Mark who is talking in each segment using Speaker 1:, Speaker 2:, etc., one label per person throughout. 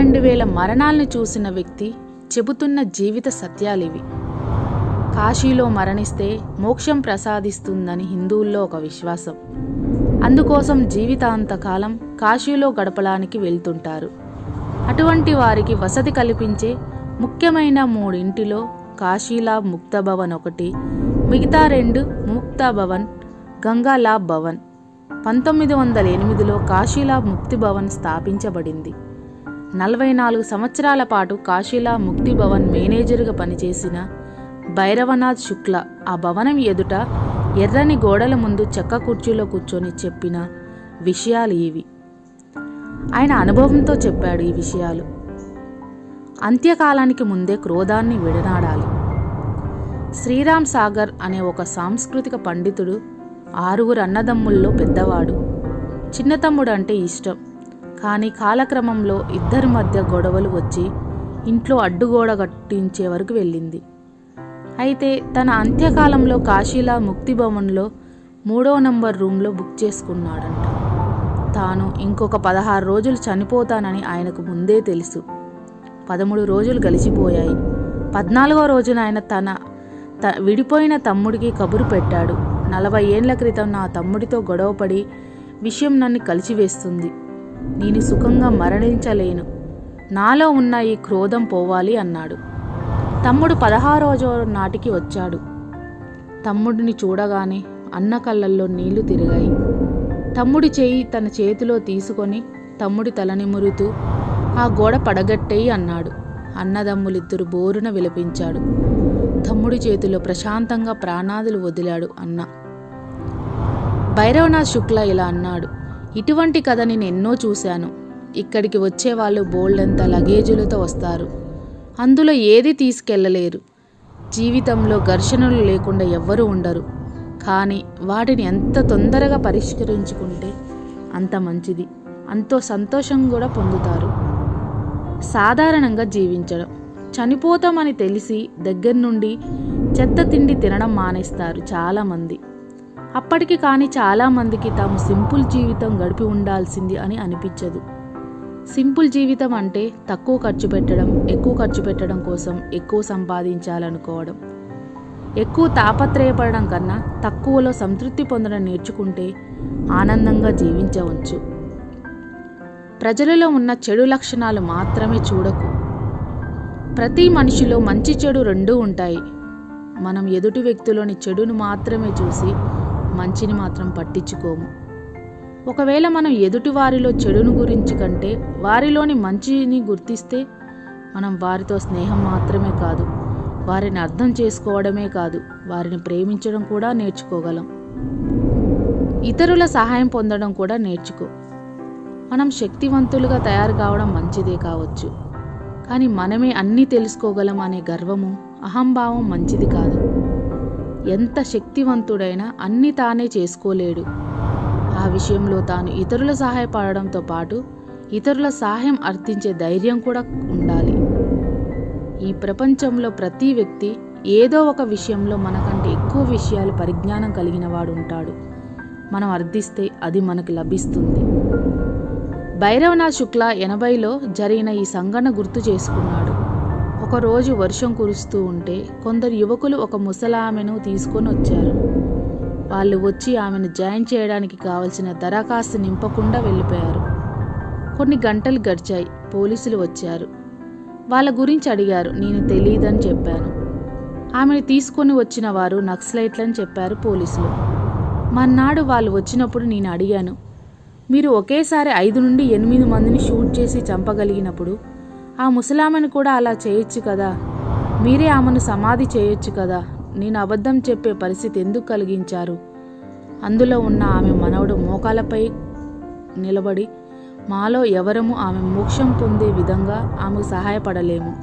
Speaker 1: పన్నెండు వేల మరణాల్ని చూసిన వ్యక్తి చెబుతున్న జీవిత సత్యాలివి. కాశీలో మరణిస్తే మోక్షం ప్రసాదిస్తుందని హిందువుల్లో ఒక విశ్వాసం. అందుకోసం జీవితాంతకాలం కాశీలో గడపడానికి వెళ్తుంటారు. అటువంటి వారికి వసతి కల్పించే ముఖ్యమైన మూడింటిలో కాశీలా ముక్త భవన్ ఒకటి మిగతా రెండు ముక్త భవన్ గంగాలాబ్ భవన్. పంతొమ్మిది వందల ఎనిమిదిలో కాశీలాబ్ ముక్తి భవన్ స్థాపించబడింది. నలభై నాలుగు సంవత్సరాల పాటు కాశీలా ముక్తి భవన్ మేనేజర్గా పనిచేసిన భైరవనాథ్ శుక్ల ఆ భవనం ఎదుట ఎర్రని గోడల ముందు చెక్క కుర్చీలో కూర్చొని చెప్పిన విషయాలు ఇవి. ఆయన అనుభవంతో చెప్పాడు ఈ విషయాలు. అంత్యకాలానికి ముందే క్రోధాన్ని విడనాడాలి. శ్రీరామ్ సాగర్ అనే ఒక సాంస్కృతిక పండితుడు ఆరుగురు అన్నదమ్ముల్లో పెద్దవాడు. చిన్న తమ్ముడు అంటే ఇష్టం. కానీ కాలక్రమంలో ఇద్దరి మధ్య గొడవలు వచ్చి ఇంట్లో అడ్డుగోడ కట్టించే వరకు వెళ్ళింది. అయితే తన అంత్యకాలంలో కాశీలా ముక్తి భవన్లో మూడో నంబర్ రూమ్లో బుక్ చేసుకున్నాడంట. తాను ఇంకొక పదహారు రోజులు చనిపోతానని ఆయనకు ముందే తెలుసు. పదమూడు రోజులు గలిచిపోయాయి పద్నాలుగో రోజున ఆయన తన త విడిపోయిన తమ్ముడికి కబురు పెట్టాడు. నలభై ఏండ్ల క్రితం నా తమ్ముడితో గొడవపడి విషయం నన్ను కలిసివేస్తుంది. నేను సుఖంగా మరణించలేను. నాలో ఉన్న ఈ క్రోధం పోవాలి అన్నాడు. తమ్ముడు పదహారోజో నాటికి వచ్చాడు. తమ్ముడిని చూడగానే అన్న కళ్ళల్లో నీళ్ళు తిరిగాయి. తమ్ముడి చేయి తన చేతిలో తీసుకొని తమ్ముడి తలనిమురుతూ ఆ గోడ పడగట్టేయి అన్నాడు. అన్నదమ్ములిద్దరు బోరున విలపించాడు. తమ్ముడి చేతిలో ప్రశాంతంగా ప్రాణాదులు వదిలాడు అన్న. భైరవనాథ్ శుక్ల ఇలా అన్నాడు. ఇటువంటి కథ నేను ఎన్నో చూశాను. ఇక్కడికి వచ్చే వాళ్ళు బోల్డంత లగేజులతో వస్తారు. అందులో ఏది తీసుకెళ్ళలేరు జీవితంలో ఘర్షణలు లేకుండా ఎవ్వరూ ఉండరు. కానీ వాటిని ఎంత తొందరగా పరిష్కరించుకుంటే అంత మంచిది. అంతో సంతోషం కూడా పొందుతారు. సాధారణంగా జీవించడం. చనిపోతామని తెలిసి దగ్గర నుండి చెత్త తిండి తినడం మానేస్తారు చాలామంది. అప్పటికి కానీ చాలామందికి తాము సింపుల్ జీవితం గడిపి ఉండాల్సింది అని అనిపించదు. సింపుల్ జీవితం అంటే తక్కువ ఖర్చు పెట్టడం ఎక్కువ ఖర్చు పెట్టడం కోసం ఎక్కువ సంపాదించాలనుకోవడం. ఎక్కువ తాపత్రయపడడం కన్నా తక్కువలో సంతృప్తి పొందడం నేర్చుకుంటే ఆనందంగా జీవించవచ్చు. ప్రజలలో ఉన్న చెడు లక్షణాలు మాత్రమే చూడకు. ప్రతి మనిషిలో మంచి చెడు రెండూ ఉంటాయి. మనం ఎదుటి వ్యక్తిలోని చెడును మాత్రమే చూసి మంచిని మాత్రం పట్టించుకోము. ఒకవేళ మనం ఎదుటి వారిలో చెడును గురించి కంటే వారిలోని మంచిని గుర్తిస్తే మనం వారితో స్నేహం మాత్రమే కాదు వారిని అర్థం చేసుకోవడమే కాదు వారిని ప్రేమించడం కూడా నేర్చుకోగలం. ఇతరుల సహాయం పొందడం కూడా నేర్చుకో. మనం శక్తివంతులుగా తయారు కావడం మంచిదే కావచ్చు. కానీ మనమే అన్నీ తెలుసుకోగలం అనే గర్వము అహంభావం మంచిది కాదు. ఎంత శక్తివంతుడైనా అన్నీ తానే చేసుకోలేడు. ఆ విషయంలో తాను ఇతరుల సహాయపడడంతో పాటు ఇతరుల సహాయం అర్థించే ధైర్యం కూడా ఉండాలి. ఈ ప్రపంచంలో ప్రతి వ్యక్తి ఏదో ఒక విషయంలో మనకంటే ఎక్కువ విషయాలు పరిజ్ఞానం కలిగిన వాడు ఉంటాడు. మనం అర్థిస్తే అది మనకు లభిస్తుంది. భైరవనాథ్ శుక్ల ఎనభైలో జరిగిన ఈ సంఘటన గుర్తు చేసుకున్నాడు. ఒకరోజు వర్షం కురుస్తూ ఉంటే కొందరు యువకులు ఒక ముసలామెను తీసుకొని వచ్చారు. వాళ్ళు వచ్చి ఆమెను జాయిన్ చేయడానికి కావలసిన దరఖాస్తు నింపకుండా వెళ్ళిపోయారు. కొన్ని గంటలు గడిచాయి. పోలీసులు వచ్చారు. వాళ్ళ గురించి అడిగారు. నేను తెలియదని చెప్పాను. ఆమెను తీసుకొని వచ్చిన వారు నక్సలైట్లని చెప్పారు పోలీసులు. మన్నాడు వాళ్ళు వచ్చినప్పుడు నేను అడిగాను మీరు ఒకేసారి ఐదు నుండి ఎనిమిది మందిని షూట్ చేసి చంపగలిగినప్పుడు ఆ ముసలామెను కూడా అలా చేయొచ్చు కదా. మీరే ఆమెను సమాధి చేయొచ్చు కదా. నేను అబద్ధం చెప్పే పరిస్థితి ఎందుకు కలిగించారు? అందులో ఉన్న ఆమె మనవడు మోకాలపై నిలబడి మాలో ఎవరము ఆమె మోక్షం పొందే విధంగా ఆమెకు సహాయపడలేము.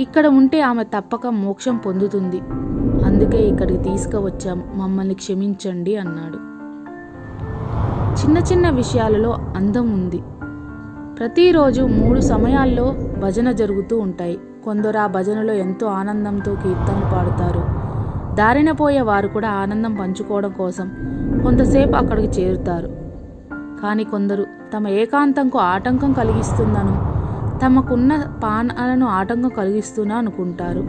Speaker 1: ఇక్కడ ఉంటే ఆమె తప్పక మోక్షం పొందుతుంది. అందుకే ఇక్కడికి తీసుకువచ్చాం మమ్మల్ని క్షమించండి అన్నాడు. చిన్న చిన్న విషయాలలో అందం ఉంది. ప్రతిరోజు మూడు సమయాల్లో భజన జరుగుతూ ఉంటాయి. కొందరు ఆ భజనలో ఎంతో ఆనందంతో కీర్తనలు పాడుతారు. దారిన పోయే వారు కూడా ఆనందం పంచుకోవడం కోసం కొంతసేపు అక్కడికి చేరుతారు. కానీ కొందరు తమ ఏకాంతంకు ఆటంకం కలిగిస్తుందను తమకున్న పానాలను ఆటంకం కలిగిస్తున్నా అనుకుంటారు.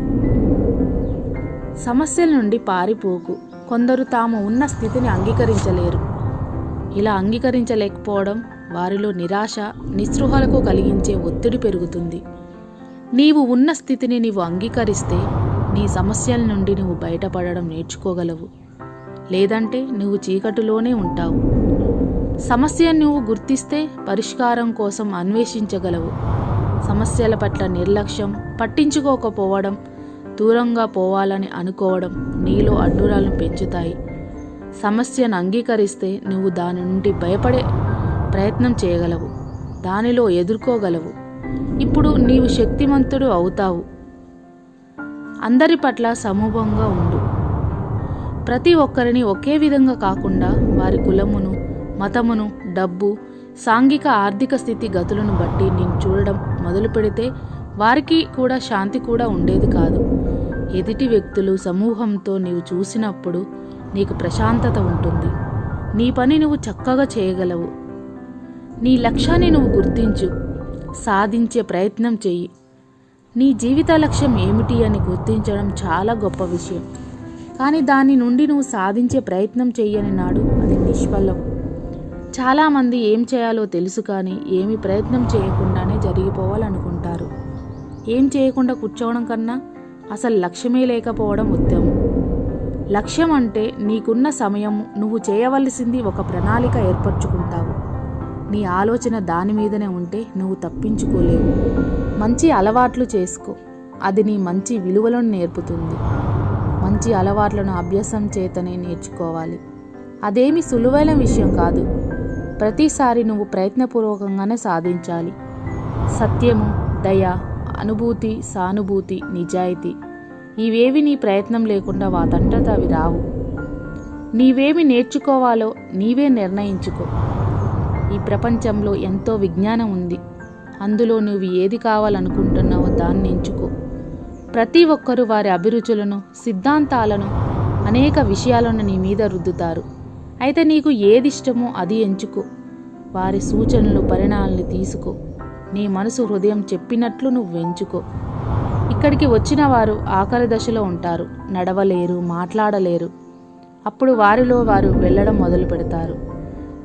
Speaker 1: సమస్యల నుండి పారిపోకు. కొందరు తాము ఉన్న స్థితిని అంగీకరించలేరు. ఇలా అంగీకరించలేకపోవడం వారిలో నిరాశ నిస్పృహలకు కలిగించే ఒత్తిడి పెరుగుతుంది. నీవు ఉన్న స్థితిని నీవు అంగీకరిస్తే నీ సమస్యల నుండి నువ్వు బయటపడడం నేర్చుకోగలవు. లేదంటే నువ్వు చీకటిలోనే ఉంటావు. సమస్యను నువ్వు గుర్తిస్తే పరిష్కారం కోసం అన్వేషించగలవు. సమస్యల పట్ల నిర్లక్ష్యం పట్టించుకోకపోవడం దూరంగా పోవాలని అనుకోవడం నీలో అడ్డురాలను పెంచుతాయి. సమస్యను అంగీకరిస్తే నువ్వు దాని నుండి భయపడే ప్రయత్నం చేయగలవు. దానిలో ఎదుర్కోగలవు. ఇప్పుడు నీవు శక్తిమంతుడు అవుతావు. అందరి పట్ల సమూహంగా ఉండు. ప్రతి ఒక్కరిని ఒకే విధంగా కాకుండా వారి కులమును మతమును డబ్బు సాంఘిక ఆర్థిక స్థితి గతులను బట్టి నేను చూడడం మొదలు పెడితే వారికి కూడా శాంతి కూడా ఉండేది కాదు. ఎదుటి వ్యక్తులు సమూహంతో నీవు చూసినప్పుడు నీకు ప్రశాంతత ఉంటుంది. నీ పని నువ్వు చక్కగా చేయగలవు. నీ లక్ష్యాన్ని నువ్వు గుర్తించు. సాధించే ప్రయత్నం చెయ్యి. నీ జీవిత లక్ష్యం ఏమిటి అని గుర్తించడం చాలా గొప్ప విషయం. కానీ దాని నుండి నువ్వు సాధించే ప్రయత్నం చెయ్యని నాడు అది నిష్ఫలం. చాలామంది ఏం చేయాలో తెలుసు కానీ ఏమి ప్రయత్నం చేయకుండానే జరిగిపోవాలనుకుంటారు. ఏం చేయకుండా కూర్చోవడం కన్నా అసలు లక్ష్యమే లేకపోవడం ఉత్తమం. లక్ష్యం అంటే నీకున్న సమయం నువ్వు చేయవలసింది ఒక ప్రణాళిక ఏర్పరచుకుంటావు. నీ ఆలోచన దాని మీదనే ఉంటే నువ్వు తప్పించుకోలేవు. మంచి అలవాట్లు చేసుకో. అది నీ మంచి విలువలను నేర్పుతుంది. మంచి అలవాట్లను అభ్యాసం చేతనే నేర్చుకోవాలి. అదేమి సులువైన విషయం కాదు. ప్రతిసారి నువ్వు ప్రయత్నపూర్వకంగానే సాధించాలి. సత్యము దయ అనుభూతి సానుభూతి నిజాయితీ ఇవేవి నీ ప్రయత్నం లేకుండా వాతంతట అవి రావు. నీవేమి నేర్చుకోవాలో నీవే నిర్ణయించుకో. ఈ ప్రపంచంలో ఎంతో విజ్ఞానం ఉంది. అందులో నువ్వు ఏది కావాలనుకుంటున్నావో దాన్ని ఎంచుకో. ప్రతి ఒక్కరూ వారి అభిరుచులను సిద్ధాంతాలను అనేక విషయాలను నీ మీద రుద్దుతారు. అయితే నీకు ఏది ఇష్టమో అది ఎంచుకో. వారి సూచనలు పరిణామాలను తీసుకో. నీ మనసు హృదయం చెప్పినట్లు నువ్వు ఎంచుకో. ఇక్కడికి వచ్చిన వారు ఆఖరి దశలో ఉంటారు. నడవలేరు మాట్లాడలేరు. అప్పుడు వారిలో వారు వెళ్ళడం మొదలు పెడతారు.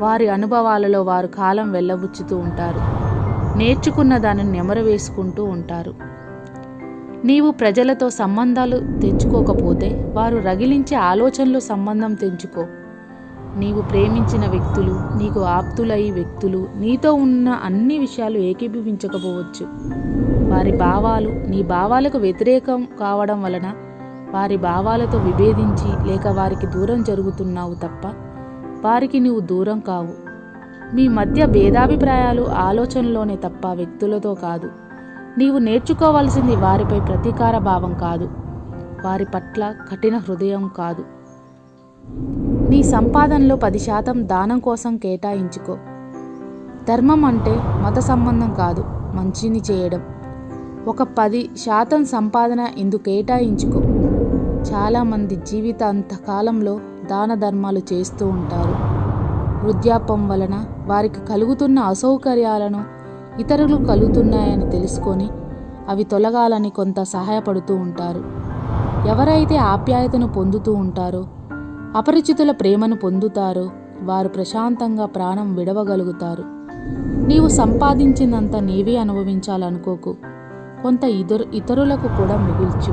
Speaker 1: వారి అనుభవాలలో వారు కాలం వెళ్ళబుచ్చుతూ ఉంటారు. నేర్చుకున్న దానిని నెమరవేసుకుంటూ ఉంటారు. నీవు ప్రజలతో సంబంధాలు తెంచుకోకపోతే వారు రగిలించే ఆలోచనలు సంబంధం తెంచుకో. నీవు ప్రేమించిన వ్యక్తులు నీకు ఆప్తులై వ్యక్తులు నీతో ఉన్న అన్ని విషయాలు ఏకీభవించకపోవచ్చు. వారి భావాలు నీ భావాలకు వ్యతిరేకం కావడం వలన వారి భావాలతో విభేదించి లేక వారికి దూరం జరుగుతున్నావు తప్ప వారికి నీవు దూరం కావు. మీ మధ్య భేదాభిప్రాయాలు ఆలోచనలోనే తప్ప వ్యక్తులతో కాదు. నీవు నేర్చుకోవాల్సింది వారిపై ప్రతీకార భావం కాదు. వారి పట్ల కఠిన హృదయం కాదు. నీ సంపాదనలో పది శాతం దానం కోసం కేటాయించుకో. ధర్మం అంటే మత సంబంధం కాదు. మంచిని చేయడం. ఒక పది శాతం సంపాదన ఇందుకు కేటాయించుకో. చాలామంది జీవితాంత కాలంలో దాన ధర్మాలు చేస్తూ ఉంటారు. వృద్ధాపం వలన వారికి కలుగుతున్న అసౌకర్యాలను ఇతరులు కలుగుతున్నాయని తెలుసుకొని అవి తొలగాలని కొంత సహాయపడుతూ ఉంటారు. ఎవరైతే ఆప్యాయతను పొందుతూ ఉంటారో అపరిచితుల ప్రేమను పొందుతారో వారు ప్రశాంతంగా ప్రాణం విడవగలుగుతారు. నీవు సంపాదించినంత నీవే అనుభవించాలనుకోకు. కొంత ఇతరు ఇతరులకు కూడా మిగిల్చు.